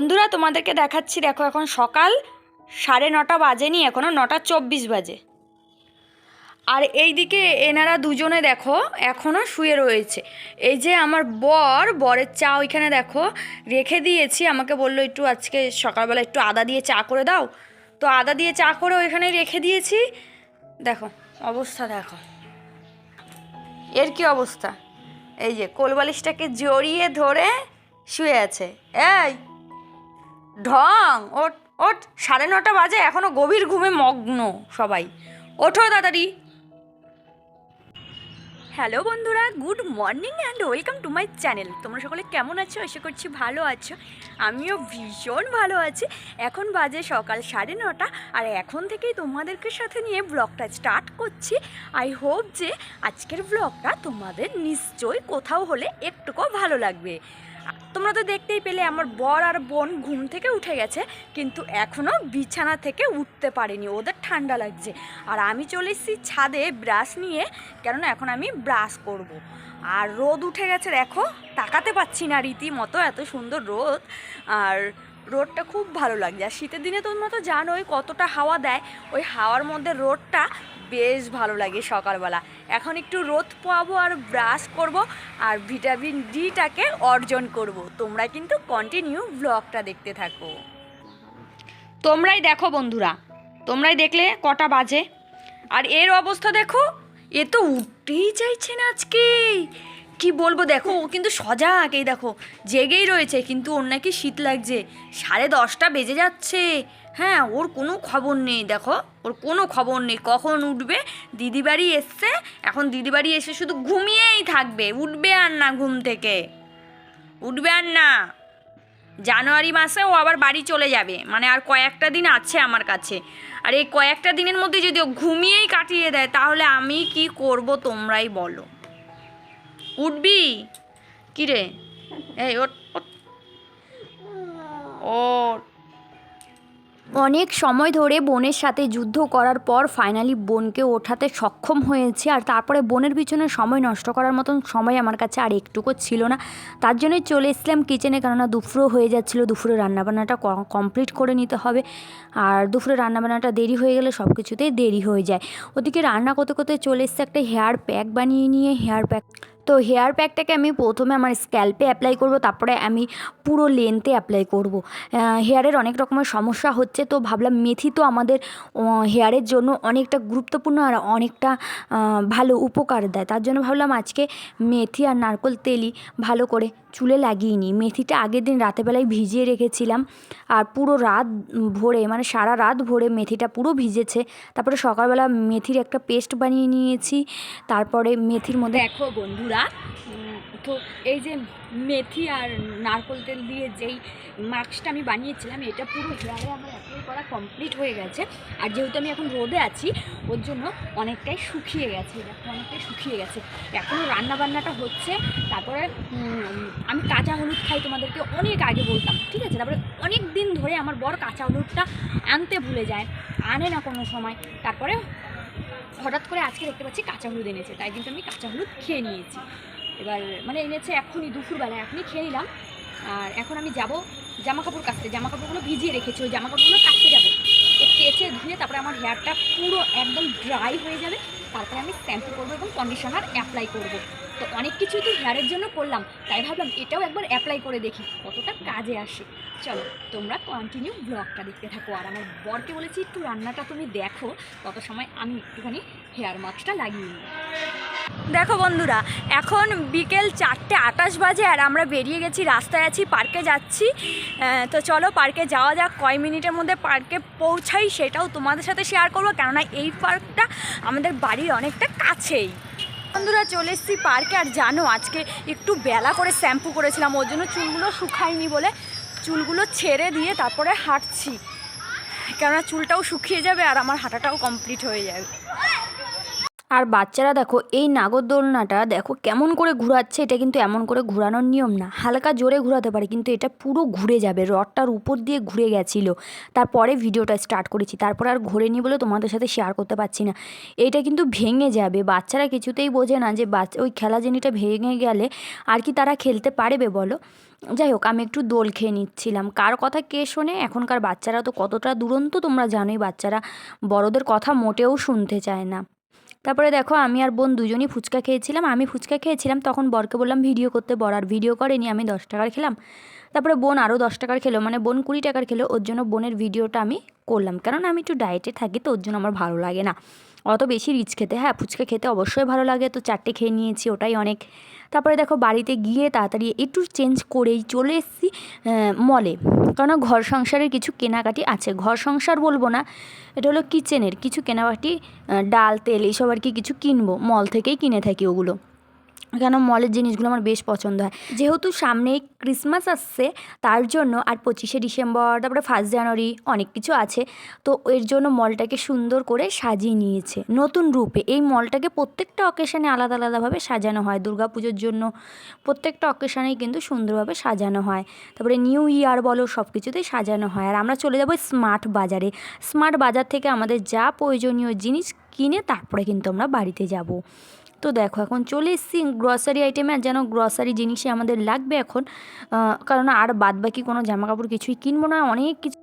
বন্ধুরা, তোমাদেরকে দেখাচ্ছি, দেখো এখন সকাল সাড়ে নটা বাজেনি এখনও নটা চব্বিশ বাজে। আর এই দিকে এনারা দুজনে দেখো এখনও শুয়ে রয়েছে। এই যে আমার বর, বরের চা ওইখানে দেখো, রেখে দিয়েছি। আমাকে বলল, একটু আজকে সকালবেলা একটু আদা দিয়ে চা করে দাও। তো আদা দিয়ে চা করে ওইখানে রেখে দিয়েছি। দেখো, অবস্থা দেখো। এর কি অবস্থা? এই যে, কোলবালিশটাকে জড়িয়ে ধরে শুয়ে আছে। এই ঢং। ওট ওট সাড়ে নটা বাজে, এখনও গভীর ঘুমে মগ্ন সবাই। ওঠো তাড়াতাড়ি। হ্যালো বন্ধুরা, good morning and welcome to my channel. তোমরা সকলে কেমন আছো? আশা করছি ভালো আছো। আমিও ভীষণ ভালো আছি। এখন বাজে সকাল সাড়ে নটা, আর এখন থেকেই তোমাদেরকে সাথে নিয়ে ব্লগটা স্টার্ট করছি। আই হোপ যে আজকের ব্লগটা তোমাদের নিশ্চয়ই কোথাও হলে একটুকু ভালো লাগবে। তোমরা তো দেখতেই পেলে আমার বর আর বোন ঘুম থেকে উঠে গেছে, কিন্তু এখনও বিছানা থেকে উঠতে পারেনি, ওদের ঠান্ডা লাগছে আর আমি চলে এসেছি ছাদে ব্রাশ নিয়ে, কেননা এখন আমি ব্রাশ করব। আর রোদ উঠে গেছে দেখো, তাকাতে পাচ্ছি না রীতিমতো, এত সুন্দর রোদ আর রোদটা খুব ভালো লাগছে। আর শীতের দিনে তোমরা তো জানোই কতটা হাওয়া দেয়। ওই হাওয়ার মধ্যে রোডটা বেশ ভালো লাগে সকালবেলা। এখন একটু রোদ পাবো আর ব্রাশ করব আর ভিটামিন ডিটাকে অর্জন করব। তোমরা কিন্তু কন্টিনিউ ব্লগটা দেখতে থাকো। তোমরাই দেখো বন্ধুরা। তোমরাই দেখলে কটা বাজে। আর এর অবস্থা দেখো, এ তো উঠতেই চাইছে না আজকে। কি বলব দেখো, ও কিন্তু সজাগ, এই দেখো, জেগেই রয়েছে, কিন্তু ওর নাকি শীত লাগছে। সাড়ে দশটা বেজে যাচ্ছে। হ্যাঁ ওর কোনো খবর নেই, দেখো, ওর কোনো খবর নেই। কখন উঠবে? দিদি বাড়ি এসছে, এখন দিদি বাড়ি এসে শুধু ঘুমিয়েই থাকবে, উঠবে আর না ঘুম থেকে। উঠবে আর না। জানুয়ারি মাসে ও আবার বাড়ি চলে যাবে মানে আর কয়েকটা দিন আছে আমার কাছে। আর এই কয়েকটা দিনের মধ্যে যদি ও ঘুমিয়েই কাটিয়ে দেয়, তাহলে আমি কি করব তোমরাই বলো। উঠবি? কি রে এই ওট অনেক সময় ধরে বোনের সাথে যুদ্ধ করার পর ফাইনালি বোনকে ওঠাতে সক্ষম হয়েছে আর তারপরে বোনের পিছনে সময় নষ্ট করার মতন সময় আমার কাছে আর একটুকু ছিল না। তার জন্যই চলে এসলাম কিচেনে কেননা দুপুরও হয়ে যাচ্ছিল, দুপুরে রান্নাবান্নাটা কমপ্লিট করে নিতে হবে। আর দুপুরে রান্নাবান্নাটা দেরি হয়ে গেলে সব কিছুতেই দেরি হয়ে যায়। ওদিকে রান্না করতে করতে চলে এসছে একটা হেয়ার প্যাক বানিয়ে নিয়ে হেয়ার প্যাক তো হেয়ার প্যাকটাকে আমি প্রথমে আমার স্ক্যাল্পে অ্যাপ্লাই করব, তারপরে আমি পুরো লেন্থে অ্যাপ্লাই করব। হেয়ারের অনেক রকমের সমস্যা হচ্ছে, তো ভাবলাম মেথি তো আমাদের হেয়ারের জন্য অনেকটা গুরুত্বপূর্ণ আর অনেকটা ভালো উপকার দেয়। তার জন্য ভাবলাম আজকে মেথি আর নারকোল তেলই ভালো করে চুলে লাগিয়ে নিই মেথিটা আগের দিন রাতেবেলায় ভিজিয়ে রেখেছিলাম আর পুরো রাত ভরে মানে সারা রাত ভরে মেথিটা পুরো ভিজেছে। তারপরে সকালবেলা মেথির একটা পেস্ট বানিয়ে নিয়েছি। তারপরে মেথির মধ্যে দেখো বন্ধুরা তো এই যে মেথি আর নারকোল তেল দিয়ে যেই মাস্কটা আমি বানিয়েছিলাম, এটা পুরো হেয়ারে আমার অ্যাপ্লাই করা কমপ্লিট হয়ে গেছে। আর যেহেতু আমি এখন রোদে আছি, ওর জন্য অনেকটাই শুকিয়ে গেছে দেখো অনেকটাই শুকিয়ে গেছে। এখনও রান্নাবান্নাটা হচ্ছে, তারপরে আমি কাঁচা হলুদ খাই তোমাদেরকে অনেক আগে বলতাম, ঠিক আছে? তারপরে অনেক দিন ধরে আমার বর কাঁচা হলুদটা আনতে ভুলে যায়, আনে না কোনো সময়। তারপরে হঠাৎ করে আজকে দেখতে পাচ্ছি কাঁচা হলুদ এনেছে, তাই কিন্তু আমি কাঁচা হলুদ খেয়ে নিয়েছি। এবার মানে এনেছে এখনই দুপুরবেলা, এখনই খেয়ে নিলাম। আর এখন আমি যাব জামা কাপড় কাচতে। জামা কাপড়গুলো ভিজিয়ে রেখেছি, ওই জামা কাপড়গুলো কাচতে যাব। তো কেচে ধুয়ে তারপরে আমার হেয়ারটা পুরো একদম ড্রাই হয়ে যাবে। তারপরে আমি শ্যাম্পু করব এবং কন্ডিশনার অ্যাপ্লাই করব। তো অনেক কিছুই তো হেয়ারের জন্য করলাম, তাই ভাবলাম এটাও একবার অ্যাপ্লাই করে দেখি, কতটা কাজে আসে। চলো, তোমরা কন্টিনিউ ব্লগটা দেখতে থাকো। আর আমার বরকে বলেছি, একটু রান্নাটা তুমি দেখো তত সময় আমি একটুখানি হেয়ার মাস্কটা লাগিয়ে নিই। দেখো বন্ধুরা, এখন বিকেল চারটে আটাশ বাজে আর আমরা বেরিয়ে গেছি, রাস্তায় আছি, পার্কে যাচ্ছি। তো চলো পার্কে যাওয়া যাক, কয় মিনিটের মধ্যে পার্কে পৌঁছাই সেটাও তোমাদের সাথে শেয়ার করব, কেননা এই পার্কটা আমাদের বাড়ির অনেকটা কাছেই। বন্ধুরা, চলে এসেছি পার্কে আর জানো, আজকে একটু বেলা করে শ্যাম্পু করেছিলাম, ওর জন্য চুলগুলো শুকায়নি বলে চুলগুলো ছেড়ে দিয়ে তারপরে হাঁটছি। কেননা চুলটাও শুকিয়ে যাবে আর আমার হাঁটাটাও কমপ্লিট হয়ে যাবে। আর বাচ্চারা দেখো, এই নাগরদোলনাটা দেখো কেমন করে ঘোরাচ্ছে, এটা কিন্তু এমন করে ঘোরানোর নিয়ম না। হালকা জোরে ঘোরাতে পারে, কিন্তু এটা পুরো ঘুরে যাবে, রডটার উপর দিয়ে ঘুরে গেছিল। তারপরে ভিডিওটা স্টার্ট করেছি, তারপর আর ঘোরেনি বলে তোমাদের সাথে শেয়ার করতে পারছি না। এইটা কিন্তু ভেঙে যাবে, বাচ্চারা কিছুতেই বোঝে না যে বাচ্চা ওই খেলা জিনিসটা ভেঙে গেলে আর কি তারা খেলতে পারবে বলো? যাই হোক, আমি একটু দোল খেয়ে নিচ্ছিলাম। কার কথা কে শোনে? এখনকার বাচ্চারা তো কতটা দুরন্ত, তোমরা জানোই বাচ্চারা। বড়দের কথা মোটেও শুনতে চায় না। তারপরে দেখো আমি আর বোন দুজনই ফুচকা খেয়েছিলাম। আমি ফুচকা খেয়েছিলাম, তখন বরকে বললাম, ভিডিও করতে বর, আর ভিডিও করেনি, আমি দশ টাকার খেলাম। তারপরে বোন আরও দশ টাকার খেলো মানে বোন কুড়ি টাকার খেলো, ওর জন্য বোনের ভিডিওটা আমি করলাম। কেননা আমি একটু ডায়েটে থাকি তো ওর জন্য আমার ভালো লাগে না। অত বেশি রিচ খেতে হ্যাঁ ফুচকা খেতে অবশ্যই ভালো লাগে, তো চারটে খেয়ে নিয়েছি, ওটাই অনেক। তারপরে দেখো বাড়িতে গিয়ে তাড়াতাড়ি একটু চেঞ্জ করেই চলে এসেছি মলে কারণ ঘর সংসারের কিছু কেনাকাটি আছে। ঘর সংসার বলব না, এটা হলো কিচেনের কিছু কেনাকাটি ডাল, তেল, এইসব আর কি কিছু কিনবো। মল থেকেই কিনে থাকি ওগুলো। কেন মলের জিনিসগুলো আমার বেশ পছন্দ হয়। যেহেতু সামনেই ক্রিসমাস আসছে, তার জন্য আর পঁচিশে ডিসেম্বর, তারপরে ফার্স্ট জানুয়ারি অনেক কিছু আছে, তো এর জন্য মলটাকে সুন্দর করে সাজিয়ে নিয়েছে। নতুন রূপে এই মলটাকে প্রত্যেকটা অকেশানে আলাদা আলাদাভাবে সাজানো হয়। দুর্গাপুজোর জন্য প্রত্যেকটা অকেশানেই কিন্তু সুন্দরভাবে সাজানো হয়। তারপরে নিউ ইয়ার বলো সব কিছুতেই সাজানো হয়। আর আমরা চলে যাব স্মার্ট বাজারে। স্মার্ট বাজার থেকে আমাদের যা প্রয়োজনীয় জিনিস কিনে তারপরে কিন্তু আমরা বাড়িতে যাব। তো দেখো, এখন চলে এসেছি গ্রসারি আইটেমে যেন গ্রসারি জিনিসই আমাদের লাগবে এখন। কারণ আর বাদ বাকি কোনো জামা কাপড় কিছুই কিনবো না, অনেক কিছু।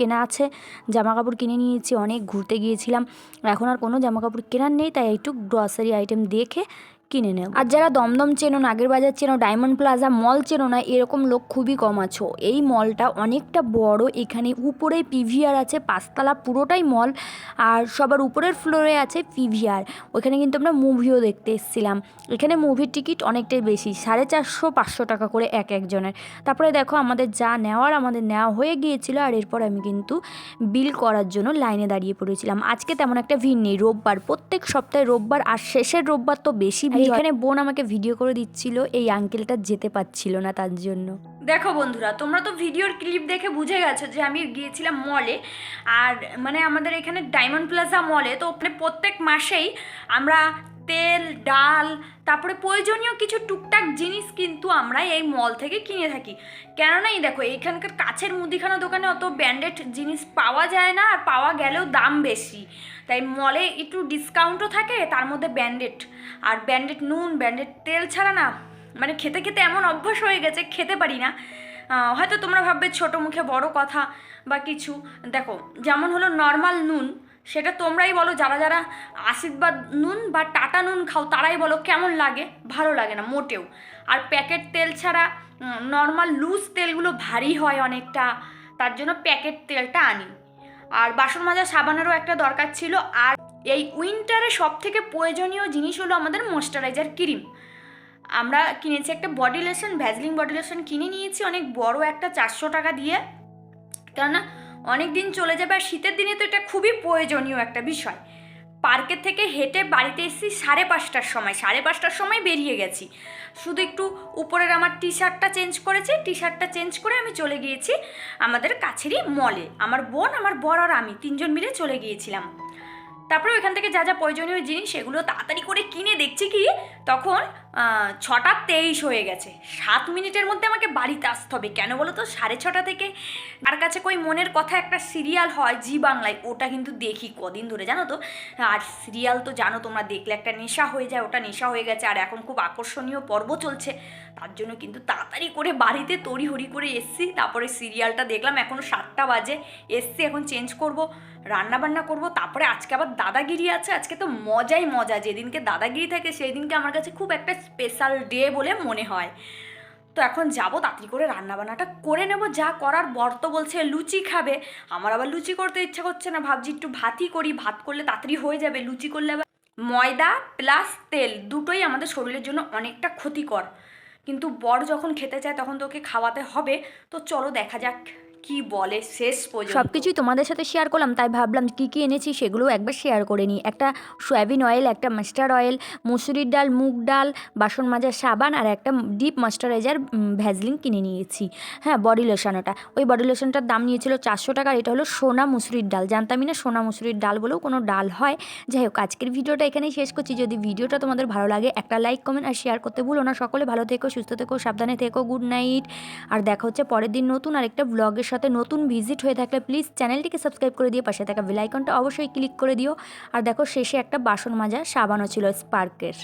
কেনা আছে জামা কাপড় কিনে নিয়েছি, অনেক ঘুরতে গিয়েছিলাম। এখন আর কোনো জামা কাপড় কেনার নেই, তাই একটু গ্রসারি আইটেম দেখে কিনে নেব। আর যারা দমদম চেনো, নাগের বাজার চেনো, ডায়মন্ড প্লাজা মল চেনো না, এরকম লোক খুবই কম আছো। এই মলটা অনেকটা বড়, এখানে উপরে পিভিআর আছে, পাঁচতলা পুরোটাই মল, আর সবার উপরের ফ্লোরে আছে পিভিআর। ওখানে কিন্তু আমরা মুভিও দেখতে এসেছিলাম। এখানে মুভির টিকিট অনেকটাই বেশি, সাড়ে চারশো, পাঁচশো টাকা করে এক একজনের। তারপরে দেখো, আমাদের যা নেওয়ার, আমাদের নেওয়া হয়ে গিয়েছিল, আর এরপর আমি কিন্তু বিল করার জন্য লাইনে দাঁড়িয়ে পড়েছিলাম। আজকে তেমন একটা ভিড় নেই, রোববার, প্রত্যেক সপ্তাহে রোববার আর শেষের রোববার তো বেশি হয়। এখানে বোন আমাকে ভিডিও করে দিচ্ছিল এই আঙ্কেলটা যেতে পারছিল না তার জন্য দেখো বন্ধুরা তোমরা তো ভিডিওর ক্লিপ দেখে বুঝে গেছো যে আমি গিয়েছিলাম মলে আর মানে আমাদের এখানে ডায়মন্ড প্লাজা মলে তো ওখানে প্রত্যেক মাসেই আমরা তেল, ডাল, তারপরে প্রয়োজনীয় কিছু টুকটাক জিনিস কিন্তু আমরা এই মল থেকে কিনে থাকি। কেননা এই দেখো এখানকার কাছের মুদিখানা দোকানে অত ব্র্যান্ডেড জিনিস পাওয়া যায় না আর পাওয়া গেলেও দাম বেশি। তাই মলে একটু ডিসকাউন্টও থাকে, তার মধ্যে ব্র্যান্ডেড আর ব্র্যান্ডেড নুন ব্র্যান্ডেড তেল ছাড়া না মানে খেতে খেতে এমন অভ্যাস হয়ে গেছে, খেতে পারি না। হয়তো তোমরা ভাববে ছোটো মুখে বড় কথা বা কিছু। দেখো, যেমন হলো নর্মাল নুন সেটা তোমরাই বলো, যারা যারা আশীর্বাদ নুন বা টাটা নুন খাও, তারাই বলো কেমন লাগে? ভালো লাগে না, মোটেও। আর প্যাকেট তেল ছাড়া নর্মাল লুজ তেলগুলো ভারী হয় অনেকটা, তার জন্য প্যাকেট তেলটা আনি। আর বাসন মাজা সাবানেরও একটা দরকার ছিল, আর এই উইন্টারে সব থেকে প্রয়োজনীয় জিনিস হলো আমাদের ময়শ্চারাইজার ক্রিম। আমরা কিনেছি একটা body lotion Vaseline body lotion কিনে নিয়েছি, অনেক বড় একটা চারশো টাকা দিয়ে। কেননা অনেক দিন চলে যাবে আর শীতের দিনে তো এটা খুবই প্রয়োজনীয় একটা বিষয়। পার্কের থেকে হেঁটে বাড়িতে এসেছি সাড়ে পাঁচটার সময়, সাড়ে পাঁচটার সময় বেরিয়ে গেছি। শুধু একটু উপরের আমার টি শার্টটা চেঞ্জ করেছি টি শার্টটা চেঞ্জ করে আমি চলে গিয়েছি আমাদের কাছেরই মলে। আমার বোন, আমার বর আর আমি তিনজন মিলে চলে গিয়েছিলাম। তারপরে ওইখান থেকে যা যা প্রয়োজনীয় জিনিস সেগুলো তাড়াতাড়ি করে কিনে দেখছি কি, তখন ছটা তেইশ হয়ে গেছে। সাত মিনিটের মধ্যে আমাকে বাড়িতে আসতে হবে। কেন বলো তো সাড়ে ছটা থেকে তার কাছে কই মনের কথা একটা সিরিয়াল হয় জি বাংলায়, ওটা কিন্তু দেখি কদিন ধরে, জানো তো? আর সিরিয়াল তো জানো, তোমরা দেখলে একটা নেশা হয়ে যায়, ওটা নেশা হয়ে গেছে, আর এখন খুব আকর্ষণীয় পর্ব চলছে। তার জন্য কিন্তু তাড়াতাড়ি করে বাড়িতে তড়িহড়ি করে এসছি। তারপরে সিরিয়ালটা দেখলাম, এখন সাতটা বাজে। এসছি, এখন চেঞ্জ করব রান্না বান্না করব। তারপরে আজকে আবার দাদাগিরি আছে। আজকে তো মজাই মজা। যেদিনকে দাদাগিরি থাকে সেই দিনকে আমার কাছে খুব একটা স্পেশাল ডে বলে মনে হয়। তো এখন যাব তাড়াতাড়ি করে রান্নাবান্নাটা করে নেব, যা করার বর তো বলছে লুচি খাবে। আমার আবার লুচি করতে ইচ্ছা করছে না, ভাবছি একটু ভাতই করি, ভাত করলে তাড়াতাড়ি হয়ে যাবে। লুচি করলে আবার ময়দা প্লাস তেল দুটোই আমাদের শরীরের জন্য অনেকটা ক্ষতিকর। কিন্তু বর যখন খেতে চায় তখন তোকে খাওয়াতে হবে। তো চলো দেখা যাক। কি বলে শেষ পর্যন্ত? সব কিছুই তোমাদের সাথে শেয়ার করলাম, তাই ভাবলাম কী কী এনেছি সেগুলোও একবার শেয়ার করে নিই। একটা সয়াবিন অয়েল একটা মাস্টার্ড অয়েল মুসুরির ডাল, মুগ ডাল, বাসন মাজার সাবান আর একটা ডিপ ময়শ্চারাইজার ভ্যাজলিন কিনে নিয়েছি। হ্যাঁ বডি লোশন ওটা। ওই বডি লোশনটার দাম নিয়েছিল চারশো টাকা, আর এটা হলো সোনা মুসুরির ডাল। জানতামই না সোনা মুসুরির ডাল বলেও কোনো ডাল হয়। যাই হোক, আজকের ভিডিওটা এখানেই শেষ করছি। যদি ভিডিওটা তোমাদের ভালো লাগে, একটা লাইক কমেন্ট আর শেয়ার করতে ভুলো না। সকলে ভালো থেকো, সুস্থ থেকো, সাবধানে থেকো গুড নাইট আর দেখা হচ্ছে পরের দিন নতুন আর একটা ব্লগের সাথে। নতুন ভিজিট হয়ে থাকলে প্লিজ চ্যানেলটিকে সাবস্ক্রাইব করে দিয়ে পাশে থাকা বেলাইকনটা অবশ্যই ক্লিক করে দিও। আর দেখো, শেষে একটা বাসন মাজা সাবানও ছিল স্পার্কের।